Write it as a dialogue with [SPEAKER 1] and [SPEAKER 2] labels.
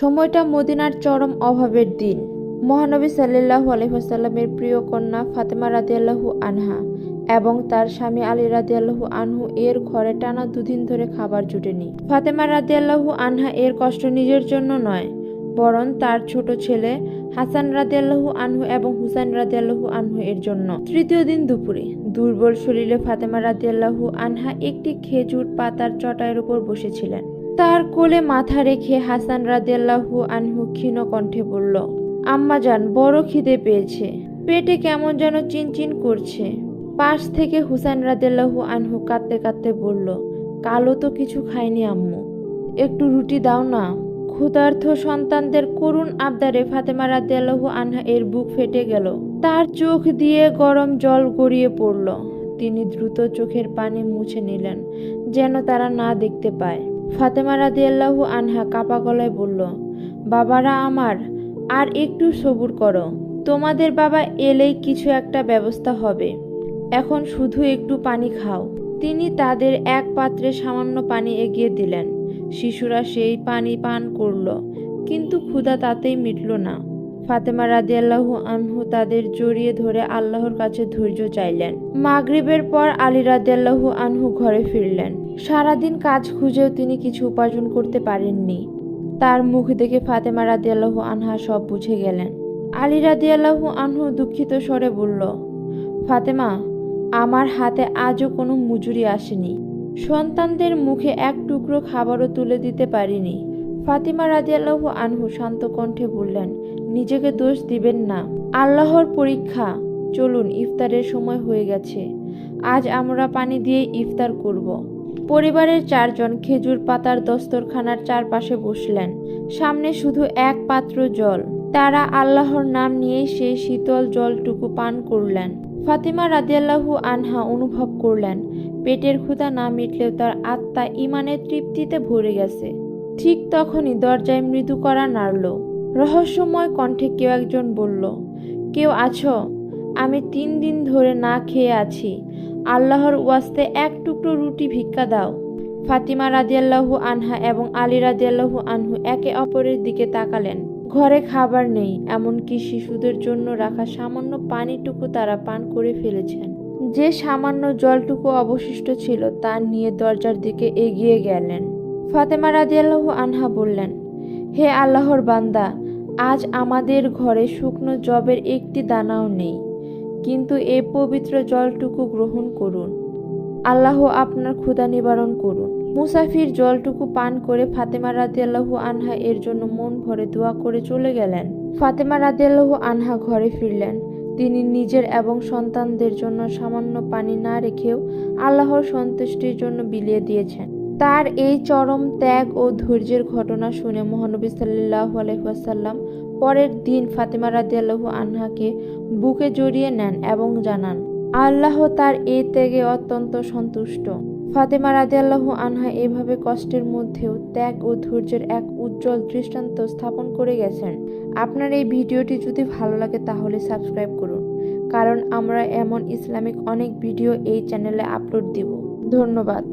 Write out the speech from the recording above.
[SPEAKER 1] সময়টা মদিনার চরম অভাবের দিন। মহানবী সাল্লাল্লাহু আলহিহাসাল্লামের প্রিয় কন্যা ফাতেমা রাদিয়াল্লাহু আনহা এবং তার স্বামী আলী রাদিয়াল্লাহু আনহু এর ঘরে টানা দুদিন ধরে খাবার জুটেনি। ফাতেমা রাদিয়াল্লাহু আনহা এর কষ্ট নিজের জন্য নয়, বরং তার ছোট ছেলে হাসান রাদিয়াল্লাহু আনহু এবং হুসাইন রাদিয়াল্লাহু আনহু এর জন্য। তৃতীয় দিন দুপুরে দুর্বল শরীরে ফাতেমা রাদিয়াল্লাহু আনহা একটি খেজুর পাতার চটায়ের উপর বসেছিলেন। তার কোলে মাথা রেখে হাসান রাদিয়াল্লাহু আনহু ক্ষীণ কণ্ঠে বলল, আম্মা যান বড় খিদে পেয়েছে। পেটে কেমন যেন চিনচিন করছে। পাশ থেকে হুসাইন রাদিয়াল্লাহু আনহু কাঁদতে কাঁদতে বলল কালো তো কিছু খায়নি আম্মু। একটু রুটি দাও না। ক্ষুধার্থ সন্তানদের করুণ আবদারে ফাতেমা রাদিয়াল্লাহু আনহা এর বুক ফেটে গেল। তার চোখ দিয়ে গরম জল গড়িয়ে পড়ল। তিনি দ্রুত চোখের পানি মুছে নিলেন, যেন তারা না দেখতে পায়। ফাতেমা রাদিয়াল্লাহু আনহা কাপা গলায় বলল, বাবারা আমার, আর একটু সবুর করো। তোমাদের বাবা এলেই কিছু একটা ব্যবস্থা হবে। এখন শুধু একটু পানি খাও। তিনি তাদের এক পাত্রে সামান্য পানি এগিয়ে দিলেন। শিশুরা সেই পানি পান করল, কিন্তু ক্ষুধা তাতেই মিটল না। ফাতেমা রাদিয়াল্লাহু আনহু তাদের জড়িয়ে ধরে আল্লাহর কাছে ধৈর্য চাইলেন। মাগরিবের পর আলী রাদিয়াল্লাহু আনহু ঘরে ফিরলেন। সারাদিন কাজ খুঁজেও তিনি কিছু উপার্জন করতে পারেননি। তার মুখ দেখে ফাতেমা রাদিয়াল্লাহু আনহা সব বুঝে গেলেন। আলী রাদিয়াল্লাহু আনহু দুঃখিত স্বরে বলল, ফাতেমা, আমার হাতে আজও কোনো মজুরি আসেনি। সন্তানদের মুখে এক টুকরো খাবারও তুলে দিতে পারিনি। ফাতিমা রাদিয়াল্লাহু আনহু শান্ত কণ্ঠে বললেন, নিজেকে দোষ দিবেন না। আল্লাহর পরীক্ষা। চলুন, ইফতারের সময় হয়ে গেছে। আজ আমরা পানি দিয়ে ইফতার করব। পরিবারের চারজন খেজুর পাতার দস্তরখানার চারপাশে বসলেন। সামনে শুধু এক পাত্র জল। তারা আল্লাহর নাম নিয়েই সেই শীতল জলটুকু পান করলেন। ফাতিমা রাদিয়াল্লাহু আনহা অনুভব করলেন, পেটের ক্ষুধা না মিটলেও তার আত্মা ইমানের তৃপ্তিতে ভরে গেছে। ঠিক তখনই দরজায় মৃদু করা নাড়ল। রহস্যময় কণ্ঠে কেউ একজন বলল, কেউ আছো? আমি তিন দিন ধরে না খেয়ে আছি। আল্লাহর ওয়াস্তে এক টুকরো রুটি ভিক্ষা দাও। ফাতিমা রাদিয়াল্লাহু আনহা এবং আলী রাদিয়াল্লাহু আনহু একে অপরের দিকে তাকালেন। ঘরে খাবার নেই, এমনকি শিশুদের জন্য রাখা সামান্য পানিটুকু তারা পান করে ফেলেছেন। যে সামান্য জলটুকু অবশিষ্ট ছিল তা নিয়ে দরজার দিকে এগিয়ে গেলেন। ফাতেমা রাদিয়াল্লাহু আনহা বললেন, হে আল্লাহর বান্দা, আজ আমাদের ঘরে শুকনো জবের একটি দানাও নেই, কিন্তু এ পবিত্র জলটুকু গ্রহণ করুন। আল্লাহ আপনার ক্ষুধা নিবারণ করুন। মুসাফির জলটুকু পান করে ফাতেমা রাদিয়াল্লাহু আনহা এর জন্য মন ভরে দোয়া করে চলে গেলেন। ফাতেমা রাদিয়াল্লাহু আনহা ঘরে ফিরলেন। তিনি নিজের এবং সন্তানদের জন্য সামান্য পানি না রেখেও আল্লাহর সন্তুষ্টির জন্য বিলিয়ে দিয়েছেন। তার এই চরম ত্যাগ ও ধৈর্যের ঘটনা শুনে মহানবী সাল্লাহ আলহাসাল্লাম পরের দিন ফাতেমা রাদিয়াল্লাহু আনহাকে বুকে জড়িয়ে নেন এবং জানান, আল্লাহ তার এই ত্যাগে অত্যন্ত সন্তুষ্ট। ফাতেমা রাদিয়াল্লাহু আনহা এভাবে কষ্টের মধ্যেও ত্যাগ ও ধৈর্যের এক উজ্জ্বল দৃষ্টান্ত স্থাপন করে গেছেন। আপনার এই ভিডিওটি যদি ভালো লাগে তাহলে সাবস্ক্রাইব করুন, কারণ আমরা এমন ইসলামিক অনেক ভিডিও এই চ্যানেলে আপলোড দিব। ধন্যবাদ।